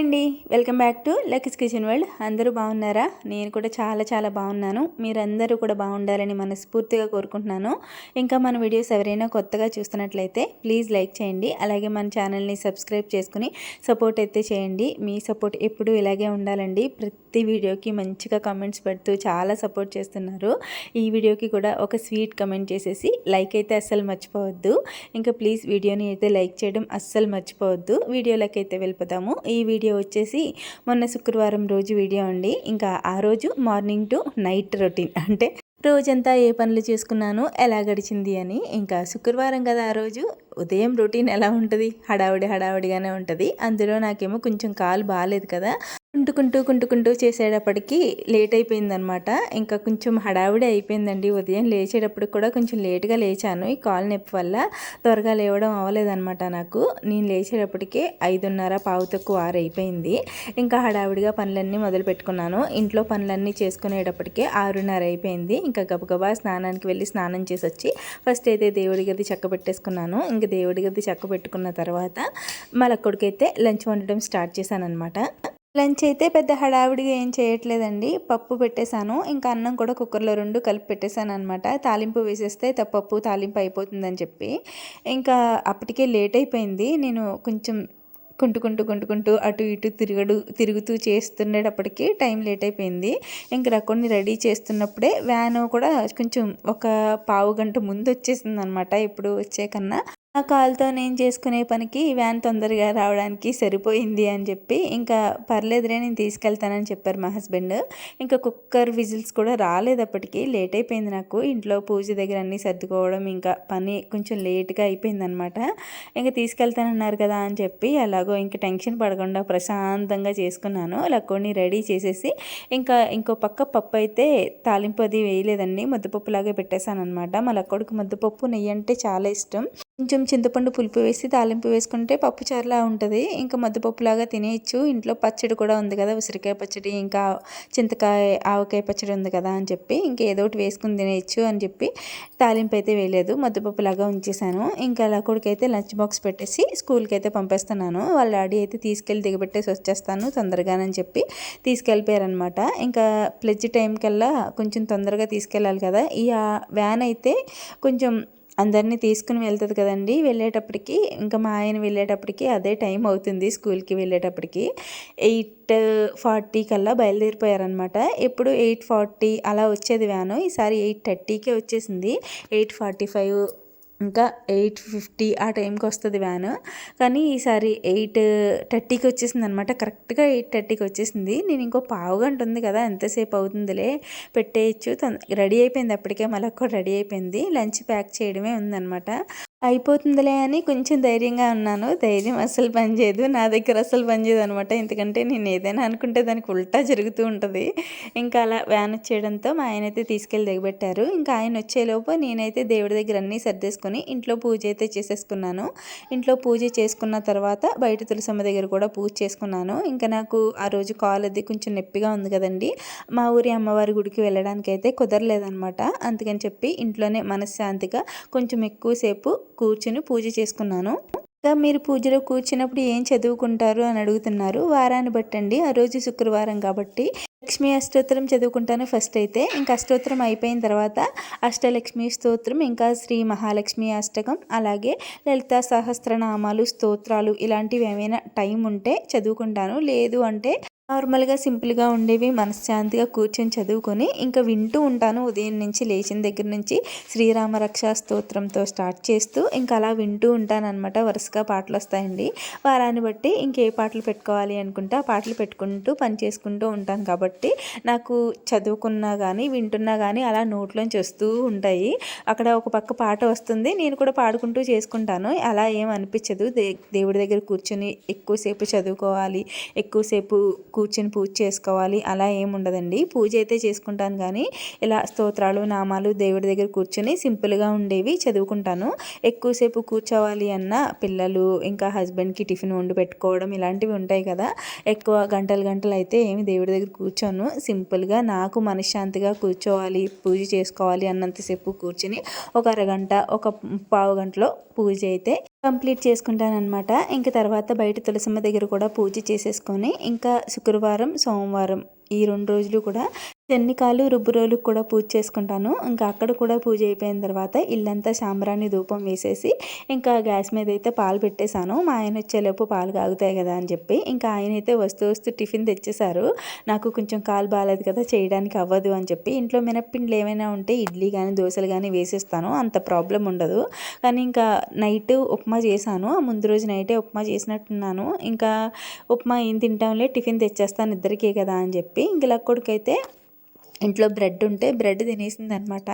అండి. Welcome back to Lucky's kitchen world అందరూ బాగున్నారా? నేను కూడా చాలా చాలా బాగున్నాను. మీరందరూ కూడా బాగుండాలని మనస్ఫూర్తిగా కోరుకుంటున్నాను. ఇంకా మన వీడియోస్ ఎవరైనా కొత్తగా చూస్తున్నట్లయితే ప్లీజ్ లైక్ చేయండి. అలాగే మన ఛానల్ని సబ్స్క్రైబ్ చేసుకుని సపోర్ట్ అయితే చేయండి. మీ సపోర్ట్ ఎప్పుడూ ఇలాగే ఉండాలండి. ప్రతి వీడియోకి మంచిగా కమెంట్స్ పెడుతూ చాలా సపోర్ట్ చేస్తున్నారు. ఈ వీడియోకి కూడా ఒక స్వీట్ కమెంట్ చేసేసి లైక్ అయితే అస్సలు మర్చిపోవద్దు. ఇంకా ప్లీజ్ వీడియోని అయితే లైక్ చేయడం అస్సలు మర్చిపోవద్దు. వీడియోలకైతే అయితే వెళ్ళిపోతాము. ఈ వీడియో వచ్చేసి మొన్న శుక్రవారం రోజు వీడియో అండి. ఇంకా ఆ రోజు మార్నింగ్ టు నైట్ రొటీన్. అంటే రోజంతా ఏ పనులు చేసుకున్నాను ఎలా గడిచింది అని. ఇంకా శుక్రవారం కదా ఆ రోజు. ఉదయం రొటీన్ ఎలా ఉంటుంది? హడావుడి హడావుడిగానే ఉంటుంది. అందులో నాకేమో కొంచెం కాలు బాగాలేదు కదా. కుంటుకుంటూ కుంటుకుంటూ చేసేటప్పటికి లేట్ అయిపోయిందనమాట ఇంకా కొంచెం హడావిడి అయిపోయిందండి. ఉదయం లేచేటప్పుడు కూడా కొంచెం లేట్గా లేచాను. ఈ కాల్ నొప్పి వల్ల త్వరగా లేవడం అవ్వలేదనమాట నాకు. నేను లేచేటప్పటికే ఐదున్నర పావు తక్కువ ఆరు అయిపోయింది ఇంకా హడావిడిగా పనులన్నీ మొదలు పెట్టుకున్నాను. ఇంట్లో పనులన్నీ చేసుకునేటప్పటికే ఆరున్నర అయిపోయింది. ఇంకా గబగబా స్నానానికి వెళ్ళి స్నానం చేసి వచ్చి ఫస్ట్ అయితే దేవుడి గది చెక్క పెట్టేసుకున్నాను. ఇంకా దేవుడి గది చెక్క పెట్టుకున్న తర్వాత మళ్ళీ లంచ్ వండడం స్టార్ట్ చేశాను అనమాట లంచ్ అయితే పెద్ద హడావిడిగా ఏం చేయట్లేదండి. పప్పు పెట్టేశాను. ఇంకా అన్నం కూడా కుక్కర్లో రెండు కలిపి పెట్టేశాను అనమాట తాలింపు వేసేస్తే పప్పు తాలింపు అయిపోతుందని చెప్పి. ఇంకా అప్పటికే లేట్ అయిపోయింది. నేను కొంచెం కుంటుకుంటూ కుంటుకుంటూ అటు ఇటు తిరగడు తిరుగుతూ చేస్తుండేటప్పటికి టైం లేట్ అయిపోయింది. ఇంక రకొన్ని రెడీ చేస్తున్నప్పుడే వ్యాన్ కూడా కొంచెం ఒక పావు గంట ముందు వచ్చేసింది అనమాట ఇప్పుడు వచ్చే కన్నా ఆ కాల్తో నేను చేసుకునే పనికి వ్యాన్ తొందరగా రావడానికి సరిపోయింది అని చెప్పి ఇంకా పర్లేదురే నేను తీసుకెళ్తానని చెప్పారు మా హస్బెండ్. ఇంకా కుక్కర్ విజిల్స్ కూడా రాలేదు అప్పటికి. లేట్ అయిపోయింది నాకు. ఇంట్లో పూజ దగ్గర అన్నీ సర్దుకోవడం ఇంకా పని కొంచెం లేట్గా అయిపోయింది అనమాట ఇంకా తీసుకెళ్తానన్నారు కదా అని చెప్పి అలాగో ఇంకా టెన్షన్ పడకుండా ప్రశాంతంగా చేసుకున్నాను. అలా కొన్ని రెడీ చేసేసి ఇంకా ఇంకో పక్క పప్పు అయితే తాలింపు అది వేయలేదండి. ముద్దపప్పులాగే పెట్టేశాను అనమాట మా లక్కోడికి ముద్దపప్పు నెయ్యి అంటే చాలా ఇష్టం. కొంచెం చింతపండు పులుపు వేసి తాలింపు వేసుకుంటే పప్పు చారులా ఉంటుంది. ఇంకా మద్దుపప్పులాగా తినేయచ్చు. ఇంట్లో పచ్చడి కూడా ఉంది కదా ఉసిరికాయ పచ్చడి ఇంకా చింతకాయ ఆవకాయ పచ్చడి ఉంది కదా అని చెప్పి ఇంకా ఏదో ఒకటి వేసుకుని తినేయచ్చు అని చెప్పి తాలింపు అయితే వేయలేదు. మద్దుపప్పులాగా ఉంచేసాను. ఇంకా అలా కొడుకైతే లంచ్ బాక్స్ పెట్టేసి స్కూల్కి అయితే పంపిస్తున్నాను. వాళ్ళ డాడీ అయితే తీసుకెళ్ళి దిగబెట్టేసి వచ్చేస్తాను తొందరగానని చెప్పి తీసుకెళ్ళిపోయారనమాట ఇంకా ప్లెడ్జ్ టైం కల్లా కొంచెం తొందరగా తీసుకెళ్ళాలి కదా. ఈ వ్యాన్ అయితే కొంచెం అందరినీ తీసుకుని వెళ్తుంది కదండి. వెళ్ళేటప్పటికి ఇంకా మా ఆయన వెళ్ళేటప్పటికి అదే టైం అవుతుంది స్కూల్కి వెళ్ళేటప్పటికి. ఎయిట్ ఫార్టీ కల్లా బయలుదేరిపోయారనమాట ఎప్పుడు ఎయిట్ ఫార్టీ అలా వచ్చేది వ్యాను. ఈసారి ఎయిట్ థర్టీకే వచ్చేసింది. ఎయిట్ ఫార్టీ ఫైవ్ ఇంకా ఎయిట్ ఫిఫ్టీ ఆ టైంకి వస్తుంది వ్యాన్. కానీ ఈసారి ఎయిట్ థర్టీకి వచ్చేసింది అనమాట కరెక్ట్గా ఎయిట్ థర్టీకి వచ్చేసింది. నేను ఇంకో పావు గంట ఉంది కదా ఎంతసేపు అవుతుందిలే? పెట్టేయచ్చు. రెడీ అయిపోయింది అప్పటికే మళ్ళీ కూడా రెడీ అయిపోయింది. లంచ్ ప్యాక్ చేయడమే ఉందన్నమాట. అయిపోతుందిలే అని కొంచెం ధైర్యంగా ఉన్నాను. ధైర్యం అసలు పనిచేయదు. నా దగ్గర అసలు పనిచేయదు అనమాట ఎందుకంటే నేను ఏదైనా అనుకుంటే దానికి ఉల్టా జరుగుతూ ఉంటుంది. ఇంకా అలా వ్యాన్ వచ్చేయడంతో మా ఆయన అయితే తీసుకెళ్ళి దిగబెట్టారు. ఇంకా ఆయన వచ్చేలోపు నేనైతే దేవుడి దగ్గర అన్నీ సర్దేసుకుని ఇంట్లో పూజ అయితే చేసేసుకున్నాను. ఇంట్లో పూజ చేసుకున్న తర్వాత బయట తులసమ్మ దగ్గర కూడా పూజ చేసుకున్నాను. ఇంకా నాకు ఆ రోజు కాల్ అది కొంచెం నొప్పిగా ఉంది కదండి. మా ఊరి అమ్మవారి గుడికి వెళ్ళడానికి అయితే కుదరలేదనమాట అందుకని చెప్పి ఇంట్లోనే మనశ్శాంతిగా కొంచెం ఎక్కువసేపు కూర్చుని పూజ చేసుకున్నాను. ఇంకా మీరు పూజలో కూర్చున్నప్పుడు ఏం చదువుకుంటారు అని అడుగుతున్నారు. వారాన్ని బట్టండి. ఆ రోజు శుక్రవారం కాబట్టి లక్ష్మీ అష్టోత్తరం చదువుకుంటాను ఫస్ట్ అయితే. ఇంకా అష్టోత్తరం అయిపోయిన తర్వాత అష్టలక్ష్మి స్తోత్రం ఇంకా శ్రీ మహాలక్ష్మి అష్టకం అలాగే లలిత సహస్రనామాలు స్తోత్రాలు ఇలాంటివి ఏమైనా టైం ఉంటే చదువుకుంటాను. లేదు అంటే నార్మల్గా సింపుల్గా ఉండేవి మనశ్శాంతిగా కూర్చొని చదువుకొని ఇంకా వింటూ ఉంటాను. ఉదయం నుంచి లేచిన దగ్గర నుంచి శ్రీరామ రక్షా స్తోత్రంతో స్టార్ట్ చేస్తూ ఇంకా అలా వింటూ ఉంటానన్నమాట. వరుసగా పాటలు వస్తాయండి. వారాన్ని బట్టి ఇంకే పాటలు పెట్టుకోవాలి అనుకుంటే ఆ పాటలు పెట్టుకుంటూ పని చేసుకుంటూ ఉంటాను కాబట్టి నాకు చదువుకున్నా కానీ వింటున్నా కానీ అలా నోట్లోంచి వస్తూ ఉంటాయి. అక్కడ ఒక పక్క పాట వస్తుంది. నేను కూడా పాడుకుంటూ చేసుకుంటాను. అలా ఏం అనిపించదు. దేవుడి దగ్గర కూర్చొని ఎక్కువసేపు చదువుకోవాలి ఎక్కువసేపు కూర్చొని పూజ చేసుకోవాలి. అలా ఏముండదండి పూజ అయితే చేసుకుంటాను కానీ ఇలా స్తోత్రాలు నామాలు దేవుడి దగ్గర కూర్చొని సింపుల్గా ఉండేవి చదువుకుంటాను. ఎక్కువసేపు కూర్చోవాలి అన్న పిల్లలు ఇంకా హస్బెండ్కి టిఫిన్ వండి పెట్టుకోవడం ఇలాంటివి ఉంటాయి కదా. ఎక్కువ గంటలు గంటలు అయితే ఏమి దేవుడి దగ్గర కూర్చోను. సింపుల్గా నాకు మనశ్శాంతిగా కూర్చోవాలి పూజ చేసుకోవాలి అన్నంతసేపు కూర్చొని ఒక అరగంట ఒక పావు గంటలో పూజ అయితే కంప్లీట్ చేసుకుంటానమాట ఇంకా తర్వాత బయట తులసమ్మ దగ్గర కూడా పూజ చేసేసుకొని ఇంకా శుక్రవారం సోమవారం ఈ రెండు రోజులు కూడా చెన్నికాలు రుబ్బురోలకు కూడా పూజ చేసుకుంటాను. ఇంకా అక్కడ కూడా పూజ అయిపోయిన తర్వాత ఇల్లంతా సాంబ్రాణి ధూపం వేసేసి ఇంకా గ్యాస్ మీద అయితే పాలు పెట్టేశాను. మా ఆయన వచ్చేలోపు పాలు కాగుతాయి కదా అని చెప్పి ఇంకా ఆయన అయితే వస్తూ వస్తూ టిఫిన్ తెచ్చేశారు. నాకు కొంచెం కాలు బాగాలేదు కదా చేయడానికి అవ్వదు అని చెప్పి ఇంట్లో మినప్పిండిలు ఏమైనా ఉంటే ఇడ్లీ కానీ దోశలు కానీ వేసేస్తాను. అంత ప్రాబ్లం ఉండదు. కానీ ఇంకా నైట్ ఉప్మా చేశాను. ముందు రోజు నైటే ఉప్మా చేసినట్టున్నాను. ఇంకా ఉప్మా ఏం తింటాంలే టిఫిన్ తెచ్చేస్తాను ఇద్దరికే కదా అని చెప్పి ఇంకా కొడుకైతే ఇంట్లో బ్రెడ్ ఉంటే బ్రెడ్ తినేసింది అనమాట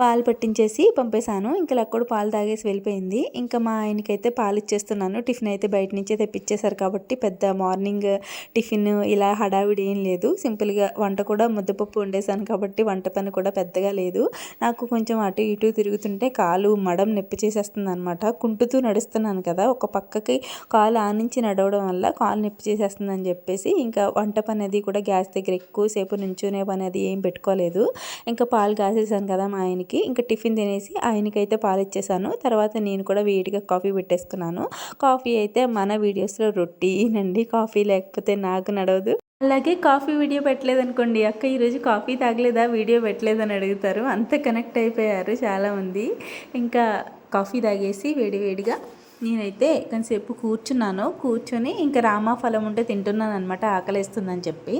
పాలు పట్టించేసి పంపేశాను. ఇంకా లక్కడు పాలు తాగేసి వెళ్ళిపోయింది. ఇంకా మా ఆయనకైతే పాలు ఇచ్చేస్తున్నాను. టిఫిన్ అయితే బయట నుంచే తెప్పించేశారు కాబట్టి పెద్ద మార్నింగ్ టిఫిన్ ఇలా హడావిడి ఏం లేదు. సింపుల్గా వంట కూడా ముద్దపప్పు వండేసాను కాబట్టి వంట పని కూడా పెద్దగా లేదు. నాకు కొంచెం అటు ఇటు తిరుగుతుంటే కాలు మడం నొప్పి చేసేస్తుంది అనమాట కుంటుతూ నడుస్తున్నాను కదా ఒక పక్కకి కాలు ఆనించి నడవడం వల్ల కాలు నొప్పి చేసేస్తుంది అని చెప్పేసి ఇంకా వంట పని అది కూడా గ్యాస్ దగ్గర ఎక్కువసేపు నుంచునే పని అది ఏం పెట్టుకోలేదు. ఇంకా పాలు కాసేసాను కదా మా ఆయనకి. ఆయనకి ఇంకా టిఫిన్ తినేసి ఆయనకైతే పాలిచ్చేసాను. తర్వాత నేను కూడా వేడిగా కాఫీ పెట్టేసుకున్నాను. కాఫీ అయితే మన వీడియోస్లో రొటీన్ కాఫీ లేకపోతే నాకు నడవదు. అలాగే కాఫీ వీడియో పెట్టలేదు అనుకోండి అక్క ఈరోజు కాఫీ తాగలేదా? వీడియో పెట్టలేదని అడుగుతారు. అంత కనెక్ట్ అయిపోయారు చాలామంది. ఇంకా కాఫీ తాగేసి వేడి వేడిగా నేనైతే కొంతసేపు కూర్చున్నాను. కూర్చొని ఇంకా రామాఫలం ఉంటే తింటున్నాను అనమాట ఆకలిస్తుందని చెప్పి.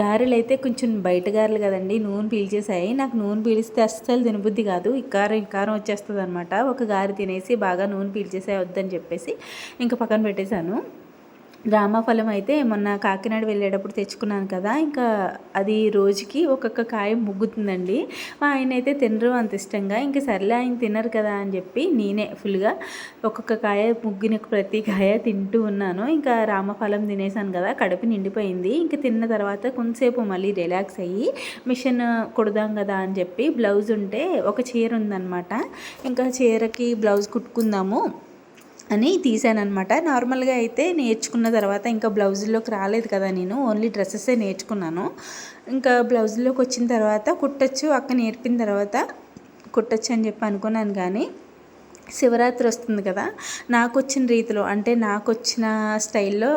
గారెలు అయితే కొంచెం బయట గారెలు కదండి నూనె పీల్చేసాయి నాకు నూనె పీలిస్తే అస్సలు తినబుద్ధి కాదు. ఇకారం ఇకారం వచ్చేస్తుంది అనమాట ఒక గారి తినేసి బాగా నూనె పీల్చేసాయి వద్దని చెప్పేసి ఇంకా పక్కన పెట్టేశాను. రామఫలం అయితే మొన్న కాకినాడ వెళ్ళేటప్పుడు తెచ్చుకున్నాను కదా ఇంకా అది రోజుకి ఒక్కొక్క కాయ ముగ్గుతుందండి. మా ఆయన అయితే తినరు అంత ఇష్టంగా ఇంకా సర్లే ఆయన తినరు కదా అని చెప్పి నేనే ఫుల్గా ఒక్కొక్క కాయ ముగ్గిన ప్రతి కాయ తింటూ ఉన్నాను. ఇంకా రామఫలం తినేసాను కదా కడుపు నిండిపోయింది. ఇంకా తిన్న తర్వాత కొంతసేపు మళ్ళీ రిలాక్స్ అయ్యి మిషన్ కొడదాం కదా అని చెప్పి బ్లౌజ్ ఉంటే ఒక చీర ఉందన్నమాట. ఇంకా చీరకి బ్లౌజ్ కుట్టుకుందాము. అని తీసానమాట నార్మల్గా అయితే నేర్చుకున్న తర్వాత ఇంకా బ్లౌజుల్లోకి రాలేదు కదా నేను ఓన్లీ డ్రెస్సెసే నేర్చుకున్నాను. ఇంకా బ్లౌజుల్లోకి వచ్చిన తర్వాత కుట్టచ్చు అక్క నేర్పిన తర్వాత కుట్టచ్చు అని చెప్పి అనుకున్నాను కానీ శివరాత్రి వస్తుంది కదా నాకు వచ్చిన రీతిలో అంటే నాకు వచ్చిన స్టైల్లో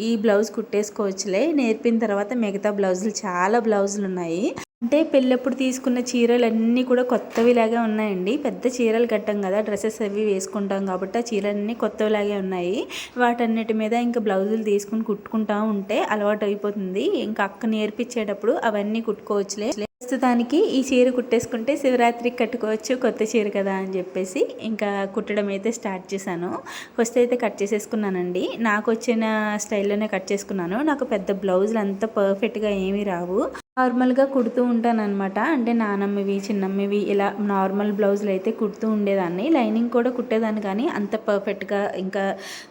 ఈ బ్లౌజ్ కుట్టేసుకోవచ్చులే. నేర్పిన తర్వాత మిగతా బ్లౌజులు చాలా బ్లౌజులు ఉన్నాయి అంటే పెళ్ళప్పుడు తీసుకున్న చీరలు అన్నీ కూడా కొత్తవిలాగే ఉన్నాయండి. పెద్ద చీరలు కట్టాం కదా డ్రెస్సెస్ అవి వేసుకుంటాం కాబట్టి ఆ చీరలన్నీ కొత్తవిలాగే ఉన్నాయి. వాటన్నిటి మీద ఇంకా బ్లౌజులు తీసుకుని కుట్టుకుంటా ఉంటే అలవాటు అయిపోతుంది ఇంకా అక్క నేర్పించేటప్పుడు అవన్నీ కుట్టుకోవచ్చులే. ప్రస్తుతానికి ఈ చీర కుట్టేసుకుంటే శివరాత్రికి కట్టుకోవచ్చు కొత్త చీర కదా అని చెప్పేసి ఇంకా కుట్టడం అయితే స్టార్ట్ చేశాను. ఫస్ట్ అయితే కట్ చేసేసుకున్నానండి. నాకు వచ్చిన స్టైల్లోనే కట్ చేసుకున్నాను. నాకు పెద్ద బ్లౌజులు అంత పర్ఫెక్ట్గా ఏమీ రావు. నార్మల్గా కుడుతూ ఉంటాను అనమాట అంటే నానమ్మవి చిన్నమ్మవి ఇలా నార్మల్ బ్లౌజులు అయితే కుడుతూ ఉండేదాన్ని. లైనింగ్ కూడా కుట్టేదాన్ని కానీ అంత పర్ఫెక్ట్గా ఇంకా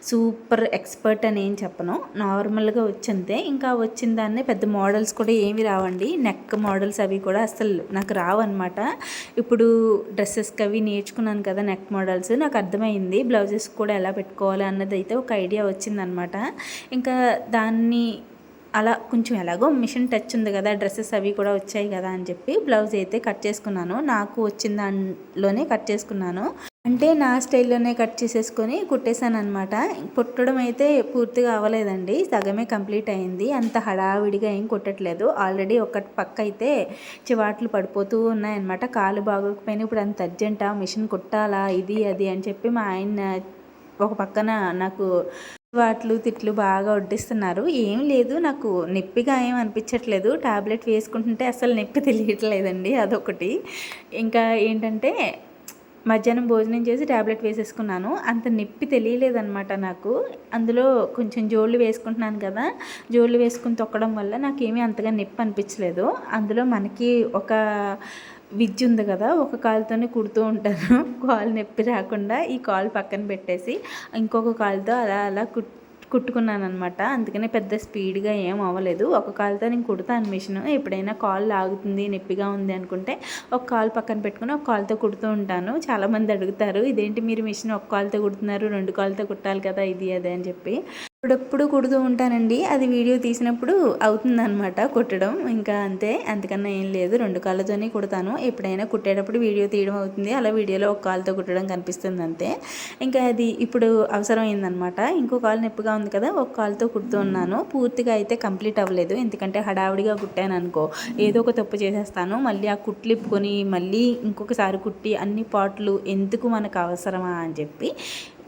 సూపర్ ఎక్స్పర్ట్ అని ఏం చెప్పను. నార్మల్గా వచ్చిందే ఇంకా వచ్చిన దాన్ని పెద్ద మోడల్స్ కూడా ఏమి రావండి. నెక్ మోడల్స్ అవి కూడా అసలు నాకు రావన్నమాట. ఇప్పుడు డ్రెస్సెస్కి అవి నేర్చుకున్నాను కదా నెక్ మోడల్స్. నాకు అర్థమైంది బ్లౌజెస్ కూడా ఎలా పెట్టుకోవాలి అన్నది అయితే ఒక ఐడియా వచ్చిందనమాట ఇంకా దాన్ని అలా కొంచెం ఎలాగో మిషన్ టచ్ ఉంది కదా డ్రెస్సెస్ అవి కూడా వచ్చాయి కదా అని చెప్పి బ్లౌజ్ అయితే కట్ చేసుకున్నాను. నాకు వచ్చిన దానిలోనే కట్ చేసుకున్నాను. అంటే నా స్టైల్లోనే కట్ చేసేసుకొని కుట్టేశాను అనమాట కుట్టడం అయితే పూర్తిగా అవ్వలేదండి. సగమే కంప్లీట్ అయింది. అంత హడావిడిగా ఏం కుట్టట్లేదు. ఆల్రెడీ ఒక పక్క అయితే చివాట్లు పడిపోతూ ఉన్నాయన్నమాట. కాలు బాగోకపోయినా ఇప్పుడు అంత అర్జెంటా మిషన్ కుట్టాలా ఇది అది అని చెప్పి మా ఆయన ఒక పక్కన నాకు వాట్లు తిట్లు బాగా వడ్డిస్తున్నారు. ఏం లేదు నాకు నొప్పిగా ఏం అనిపించట్లేదు. టాబ్లెట్ వేసుకుంటుంటే అసలు నొప్పి తెలియట్లేదండి అదొకటి. ఇంకా ఏంటంటే మధ్యాహ్నం భోజనం చేసి ట్యాబ్లెట్ వేసేసుకున్నాను. అంత నొప్పి తెలియలేదనమాట నాకు. అందులో కొంచెం జోళ్ళు వేసుకుంటున్నాను కదా జోళ్ళు వేసుకుని తొక్కడం వల్ల నాకేమీ అంతగా నొప్పి అనిపించలేదు. అందులో మనకి ఒక విద్య ఉంది కదా ఒక కాలుతోనే కుడుతూ ఉంటాను. కాలు నొప్పి రాకుండా ఈ కాలు పక్కన పెట్టేసి ఇంకొక కాలుతో అలా అలా కుట్ కుట్టుకున్నాను అనమాట అందుకనే పెద్ద స్పీడ్గా ఏం అవ్వలేదు. ఒక కాలుతో నేను కుడతాను మిషన్. ఎప్పుడైనా కాల్ లాగుతుంది నొప్పిగా ఉంది అనుకుంటే ఒక కాల్ పక్కన పెట్టుకుని ఒక కాల్తో కుడుతూ ఉంటాను. చాలామంది అడుగుతారు ఇదేంటి మీరు మిషన్ ఒక కాల్తో కుడుతున్నారు రెండు కాల్తో కుట్టాలి కదా ఇది అదే అని చెప్పి. అప్పుడప్పుడు కుడుతూ ఉంటానండి. అది వీడియో తీసినప్పుడు అవుతుందన్నమాట కుట్టడం. ఇంకా అంతే అంతకన్నా ఏం లేదు. రెండు కాళ్ళతోనే కుడతాను. ఎప్పుడైనా కుట్టేటప్పుడు వీడియో తీయడం అవుతుంది. అలా వీడియోలో ఒక కాలుతో కుట్టడం కనిపిస్తుంది అంతే. ఇంకా అది ఇప్పుడు అవసరం అయిందనమాట ఇంకో కాలు నొప్పిగా ఉంది కదా ఒక కాలుతో కుడుతూ ఉన్నాను. పూర్తిగా అయితే కంప్లీట్ అవ్వలేదు. ఎందుకంటే హడావిడిగా కుట్టాను అనుకో ఏదో ఒక తప్పు చేసేస్తాను. మళ్ళీ ఆ కుట్లిప్పుకొని మళ్ళీ ఇంకొకసారి కుట్టి అన్ని పాటలు ఎందుకు మనకు అవసరమా అని చెప్పి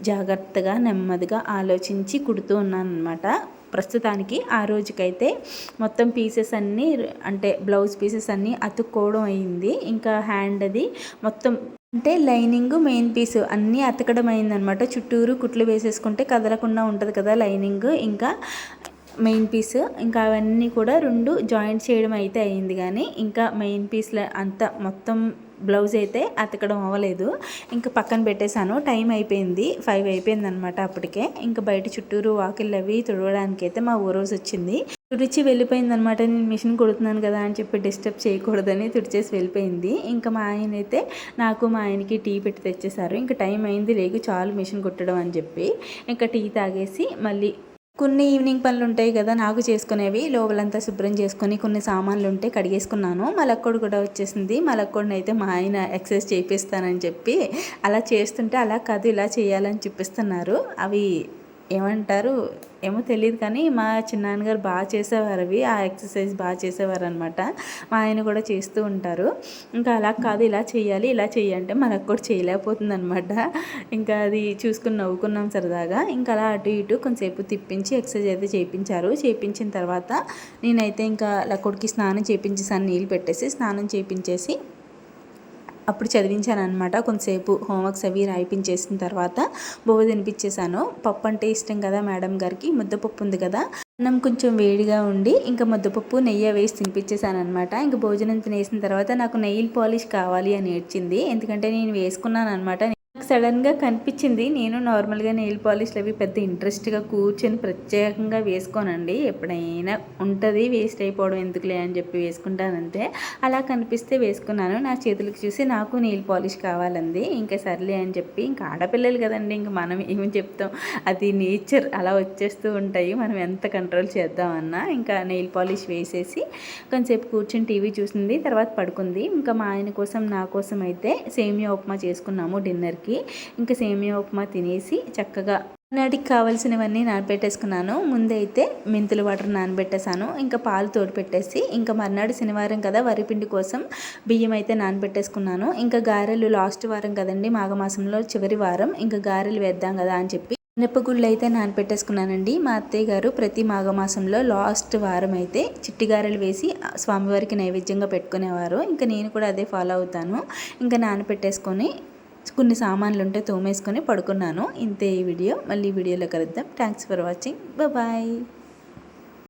జాగ్రత్తగా నెమ్మదిగా ఆలోచించి కుడుతూ ఉన్నాను అనమాట ప్రస్తుతానికి ఆ రోజుకైతే మొత్తం పీసెస్ అన్నీ అంటే బ్లౌజ్ పీసెస్ అన్నీ అతుక్కోవడం అయింది. ఇంకా హ్యాండ్ అది మొత్తం అంటే లైనింగ్ మెయిన్ పీస్ అన్నీ అతకడం అయిందనమాట చుట్టూరు కుట్లు వేసేసుకుంటే కదలకుండా ఉంటుంది కదా లైనింగ్ ఇంకా మెయిన్ పీస్ ఇంకా అవన్నీ కూడా రెండు జాయింట్ చేయడం అయితే అయింది కానీ ఇంకా మెయిన్ పీస్లో అంతా మొత్తం బ్లౌజ్ అయితే అతకడం అవ్వలేదు. ఇంకా పక్కన పెట్టేశాను. టైం అయిపోయింది. ఫైవ్ అయిపోయింది అనమాట అప్పటికే. ఇంకా బయట చుట్టూరు వాకిళ్ళు అవి తుడవడానికి అయితే మా ఊరోజు వచ్చింది. తుడిచి వెళ్ళిపోయింది అనమాట నేను మిషన్ కొడుతున్నాను కదా అని చెప్పి డిస్టర్బ్ చేయకూడదని తుడిచేసి వెళ్ళిపోయింది. ఇంకా మా ఆయన అయితే నాకు మా ఆయనకి టీ పెట్టి తెచ్చేసారు ఇంకా టైం అయింది. లేకు చాలు మిషన్ కుట్టడం అని చెప్పి. ఇంకా టీ తాగేసి మళ్ళీ కొన్ని ఈవినింగ్ పనులు ఉంటాయి కదా నాకు చేసుకునేవి లోపలంతా శుభ్రం చేసుకొని కొన్ని సామాన్లు ఉంటే కడిగేసుకున్నాను. మలక్కోడు కూడా వచ్చేసింది. మలక్కోడిని అయితే మా ఆయన ఎక్సర్సైజ్ చేపిస్తానని చెప్పి అలా చేస్తుంటే అలా కాదు ఇలా చేయాలని చూపిస్తున్నారు అవి ఏమంటారు? ఏమో తెలియదు కానీ మా చిన్నాన్నగారు బాగా చేసేవారు అవి. ఆ ఎక్సర్సైజ్ బాగా చేసేవారు అనమాట మా ఆయన కూడా చేస్తూ ఉంటారు. ఇంకా అలా కాదు ఇలా చేయాలి ఇలా చేయాలంటే మనకు కూడా చేయలేకపోతుంది అనమాట ఇంకా అది చూసుకుని నవ్వుకున్నాం సరదాగా. ఇంకా అలా అటు ఇటు కొంతసేపు తిప్పించి ఎక్సర్సైజ్ అయితే చేయించారు చేయించిన తర్వాత నేనైతే ఇంకా లక్కుడికి స్నానం చేయించేసాను నీళ్ళు పెట్టేసి స్నానం చేయించేసి అప్పుడు చదివించాను అనమాట కొంతసేపు హోంవర్క్స్ అవి రాయిపించేసిన తర్వాత బొవ్వ తినిపించేశాను. పప్పు అంటే ఇష్టం కదా మేడం గారికి ముద్దపప్పు ఉంది కదా. అన్నం కొంచెం వేడిగా ఉండి ఇంకా ముద్దపప్పు నెయ్యి వేసి తినిపించేశాను అనమాట ఇంకా భోజనం తినేసిన తర్వాత నాకు నెయిల్ పాలిష్ కావాలి అని ఏడ్చింది. ఎందుకంటే నేను వేసుకున్నాను అనమాట సడన్గా కనిపించింది. నేను నార్మల్గా నెయిల్ పాలిష్లు అవి పెద్ద ఇంట్రెస్ట్గా కూర్చొని ప్రత్యేకంగా వేసుకోనండి. ఎప్పుడైనా ఉంటుంది వేస్ట్ అయిపోవడం ఎందుకులే అని చెప్పి వేసుకుంటానంతే. అలా కనిపిస్తే వేసుకున్నాను. నా చేతులకు చూసి నాకు నెయిల్ పాలిష్ కావాలంది. ఇంకా సర్లే అని చెప్పి ఇంకా ఆడపిల్లలు కదండి ఇంకా మనం ఏమి చెప్తాం? అది నేచర్ అలా వచ్చేస్తూ ఉంటాయి. మనం ఎంత కంట్రోల్ చేద్దామన్నా ఇంకా నెయిల్ పాలిష్ వేసేసి కొంచెంసేపు కూర్చొని టీవీ చూసింది. తర్వాత పడుకుంది. ఇంకా మా ఆయన కోసం నా కోసం అయితే సేమియా ఉప్మా చేసుకున్నాము డిన్నర్కి. ఇంకా సేమియా ఉప్మా తినేసి చక్కగా నాటికి కావాల్సినవన్నీ నానబెట్టేసుకున్నాను. ముందైతే మెంతులు వాటర్ నానబెట్టేశాను. ఇంకా పాలు తోడు పెట్టేసి ఇంకా మర్నాడు శనివారం కదా వరిపిండి కోసం బియ్యం అయితే నానబెట్టేసుకున్నాను. ఇంకా గారెలు లాస్ట్ వారం కదండి మాఘమాసంలో చివరి వారం. ఇంకా గారెలు వేద్దాం కదా అని చెప్పి మినపగుళ్ళు అయితే నానపెట్టేసుకున్నానండి మా అత్తయ్య గారు ప్రతి మాఘమాసంలో లాస్ట్ వారం అయితే చిట్టిగారెలు వేసి స్వామివారికి నైవేద్యంగా పెట్టుకునేవారు. ఇంకా నేను కూడా అదే ఫాలో అవుతాను. ఇంకా నానపెట్టేసుకొని కొన్ని సామాన్లు ఉంటే తోమేసుకొని పడుకున్నాను. ఇంతే ఈ వీడియో. మళ్ళీ వీడియోలో కలుద్దాం. Thanks for watching bye